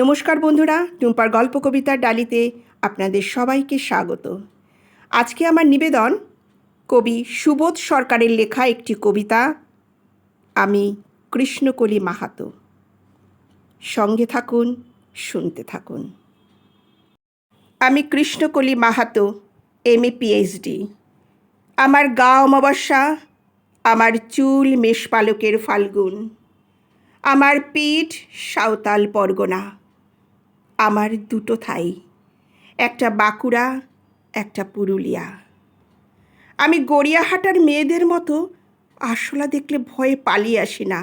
নমস্কার বন্ধুরা, টুম্পার গল্প কবিতার ডালিতে আপনাদের সবাইকে স্বাগত। আজকে আমার নিবেদন, কবি সুবোধ সরকারের লেখা একটি কবিতা, আমি কৃষ্ণকলি মাহাতো। সঙ্গে থাকুন, শুনতে থাকুন। আমি Krishnakali Mahato, M A PhD আমার গা অমাবস্যা, আমার চুল মেষপালকের ফাল্গুন, আমার পিঠ সাঁওতাল পরগনা। আমার দুটো থাই, একটা বাঁকুড়া, একটা পুরুলিয়া। আমি গড়িয়াহাটার মেয়েদের মতো আরশোলা দেখলে ভয়ে পালিয়ে আসি না।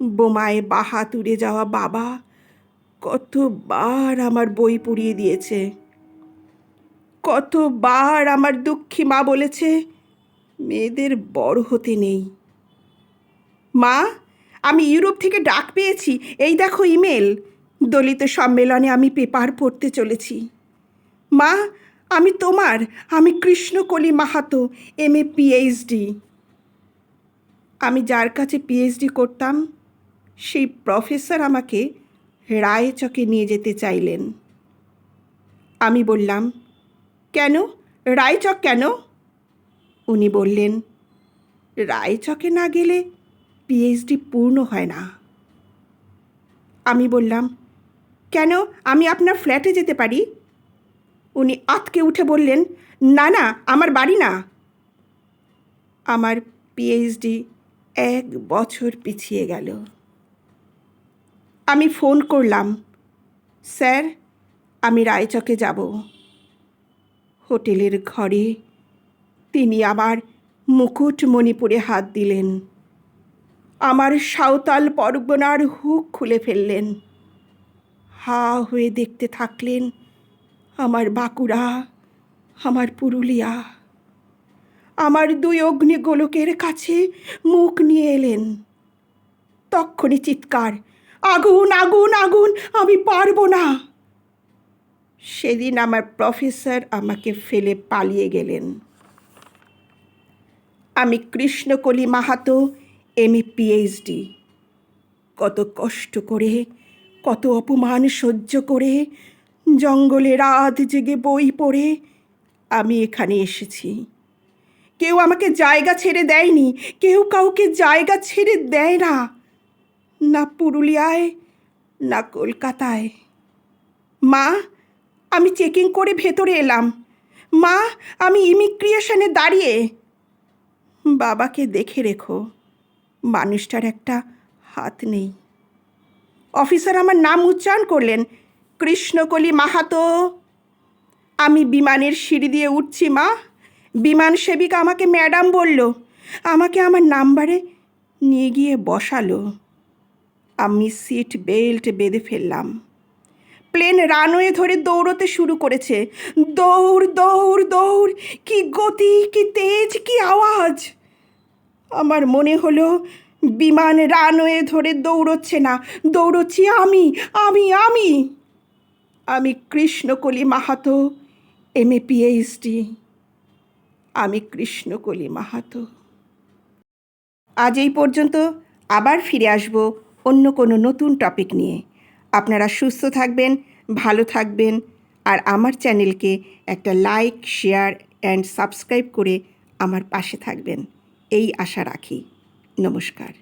বোমায় বাহাত উড়ে যাওয়া বাবা কতবার আমার বই পুড়িয়ে দিয়েছে। কতবার আমার দুঃখী মা বলেছে, মেয়েদের বড় হতে নেই। মা, আমি ইউরোপ থেকে ডাক পেয়েছি, এই দেখো ইমেল। দলিত সম্মেলনে আমি পেপার পড়তে চলেছি। মা, আমি তোমার, আমি Krishnakali Mahato, M A PhD আমি যার কাছে পিএইচডি করতাম, সেই প্রফেসর আমাকে রায়চকে নিয়ে যেতে চাইলেন। আমি বললাম, কেন? রায়চক কেন? উনি বললেন, রায়চকে না গেলে পিএইচডি পূর্ণ হয় না। আমি বললাম কেন আমি আপনার ফ্ল্যাটে যেতে পারি? উনি আতকে উঠে বললেন, না না, আমার বাড়ি না। আমার পিএইচডি এক বছর পিছিয়ে গেল। আমি ফোন করলাম, স্যার, আমি রায়চকে যাব। হোটেলের ঘরে তিনি আবার মুকুট মণিপুরে হাত দিলেন। আমার সাঁওতাল পরগনার হুক খুলে ফেললেন। হা হয়ে দেখতে থাকলেন আমার বাঁকুড়া, আমার পুরুলিয়া। আমার দুই অগ্নিগোলকের কাছে মুখ নিয়ে এলেন। তক্ষণি চিৎকার, আগুন আগুন আগুন, আমি পারব না। সেদিন আমার প্রফেসর আমাকে ফেলে পালিয়ে গেলেন। আমি কৃষ্ণকলি মাহাতো এম পিএইচডি। কত কষ্ট করে কত অপমান সহ্য করে, জঙ্গলে রাত জেগে বই পড়ে। আমি এখানে এসেছি। কেউ আমাকে জায়গা ছেড়ে দেয়নি, কেউ কাউকে জায়গা ছেড়ে দেয় না। না পুরুলিয়ায়, না কলকাতায়। মা, আমি চেকিং করে ভেতরে এলাম। মা, আমি ইমিগ্রিয়েশনে দাঁড়িয়ে। বাবাকে দেখে রেখো, মানুষটার একটা হাত নেই। অফিসার আমার নাম উচ্চারণ করলেন। কৃষ্ণকলি মাহাতো, আমি বিমানের সিঁড়ি দিয়ে উঠছি, মা। বিমান সেবিকা আমাকে ম্যাডাম বলল, আমাকে আমার নাম্বারে নিয়ে গিয়ে বসালো। আমি সিট বেল্ট বেঁধে ফেললাম। প্লেন রানওয়ে ধরে দৌড়তে শুরু করেছে। দৌড় দৌড় দৌড়, কি গতি, কি তেজ, কি আওয়াজ? আমার মনে হলো বিমান রানওয়ে ধরে দৌড়চ্ছে না, দৌড়চ্ছি আমি আমি আমি। আমি Krishnakali Mahato M A PhD. আমি কৃষ্ণকলি মাহাতো। আজ এই পর্যন্ত আবার ফিরে আসব অন্য কোনো নতুন টপিক নিয়ে। আপনারা সুস্থ থাকবেন, ভালো থাকবেন, আর আমার চ্যানেলকে একটা লাইক, শেয়ার, অ্যান্ড সাবস্ক্রাইব করে আমার পাশে থাকবেন। এই আশা রাখি। নমস্কার।